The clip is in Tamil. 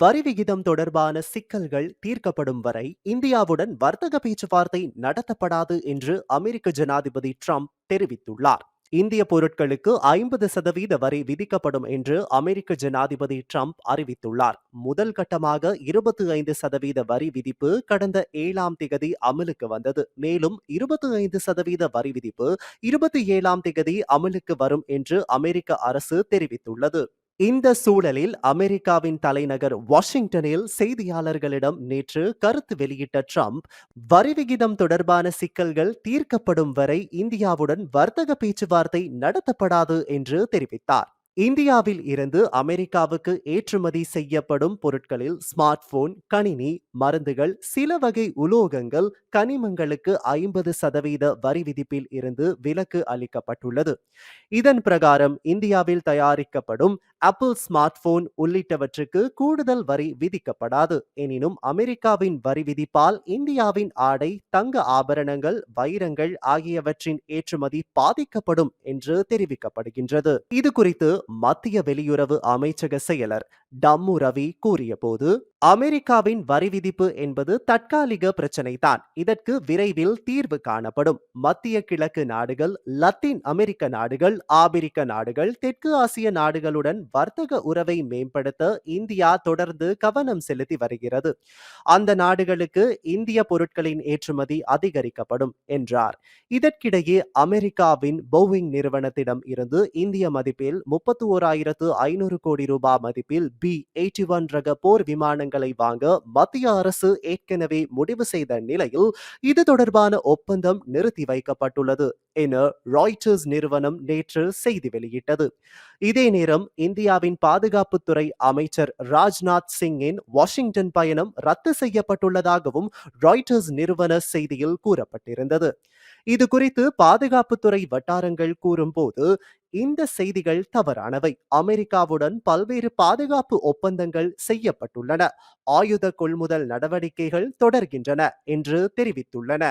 வரி விகிதம் தொடர்பான சிக்கல்கள் தீர்க்கப்படும் வரை இந்தியாவுடன் வர்த்தக பேச்சுவார்த்தை நடத்தப்படாது என்று அமெரிக்க ஜனாதிபதி ட்ரம்ப் தெரிவித்துள்ளார். இந்திய பொருட்களுக்கு ஐம்பது சதவீத வரி விதிக்கப்படும் என்று அமெரிக்க ஜனாதிபதி ட்ரம்ப் அறிவித்துள்ளார். முதல் கட்டமாக இருபத்தி ஐந்து சதவீத வரி விதிப்பு கடந்த ஏழாம் திகதி அமலுக்கு வந்தது. மேலும் இருபத்தி ஐந்து சதவீத வரி விதிப்பு இருபத்தி ஏழாம் திகதி அமலுக்கு வரும் என்று அமெரிக்க அரசு தெரிவித்துள்ளது. இந்த சூழலில் அமெரிக்காவின் தலைநகர் வாஷிங்டனில் செய்தியாளர்களிடம் நேற்று கருத்து வெளியிட்ட ட்ரம்ப் வரி விகிதம் தொடர்பான சிக்கல்கள் தீர்க்கப்படும் வரை இந்தியாவுடன் வர்த்தக பேச்சுவார்த்தை நடத்தப்படாது என்று தெரிவித்தார். இந்தியாவில் இருந்து அமெரிக்காவுக்கு ஏற்றுமதி செய்யப்படும் பொருட்களில் ஸ்மார்ட் போன் கணினி மருந்துகள் சில வகை உலோகங்கள் கனிமங்களுக்கு ஐம்பது சதவீத வரி விதிப்பில் இருந்து விலக்கு அளிக்கப்பட்டுள்ளது. இதன் பிரகாரம் இந்தியாவில் தயாரிக்கப்படும் ஆப்பிள் ஸ்மார்ட் போன் உள்ளிட்டவற்றுக்கு கூடுதல் வரி விதிக்கப்படாது. எனினும் அமெரிக்காவின் வரி விதிப்பால் இந்தியாவின் ஆடை தங்க ஆபரணங்கள் வைரங்கள் ஆகியவற்றின் ஏற்றுமதி பாதிக்கப்படும் என்று தெரிவிக்கப்படுகின்றது. இது குறித்து மத்திய வெளியுறவு அமைச்சக செயலர் டம்மு ரவி கூறியபோது அமெரிக்காவின் வரி விதிப்பு என்பது தற்காலிக பிரச்சனை தான் இதற்கு விரைவில் தீர்வு காணப்படும். மத்திய கிழக்கு நாடுகள் லத்தீன் அமெரிக்க நாடுகள் ஆபிரிக்க நாடுகள் தெற்கு ஆசிய நாடுகளுடன் வர்த்தக உறவை மேம்படுத்த இந்தியா தொடர்ந்து கவனம் செலுத்தி வருகிறது. அந்த நாடுகளுக்கு இந்திய பொருட்களின் ஏற்றுமதி அதிகரிக்கப்படும் என்றார். இதற்கிடையே அமெரிக்காவின் போவிங் நிறுவனத்திடம் இருந்து இந்திய மதிப்பில் முப்பத்தி ஓராயிரத்து ஐநூறு கோடி ரூபாய் மதிப்பில் பி எயிட்டி ஒன் ரக போர் விமானங்களை வாங்க மத்திய அரசு ஏற்கனவே முடிவு செய்த நிலையில் இது தொடர்பான ஒப்பந்தம் நிறுத்தி வைக்கப்பட்டுள்ளது என ராய்டர்ஸ் நிறுவனம் நேற்று செய்தி வெளியிட்டது. இதே நேரம் இந்தியாவின் பாதுகாப்புத்துறை அமைச்சர் ராஜ்நாத் சிங்கின் வாஷிங்டன் பயணம் ரத்து செய்யப்பட்டுள்ளதாகவும் ராய்டர்ஸ் நிறுவன செய்தியில் கூறப்பட்டிருந்தது. இது குறித்து பாதுகாப்புத்துறை வட்டாரங்கள் கூறும்போது இந்த செய்திகள் தவறானவை. அமெரிக்காவுடன் பல்வேறு பாதுகாப்பு ஒப்பந்தங்கள் செய்யப்பட்டுள்ளன. ஆயுத கொள்முதல் நடவடிக்கைகள் தொடர்கின்றன என்று தெரிவித்துள்ளன.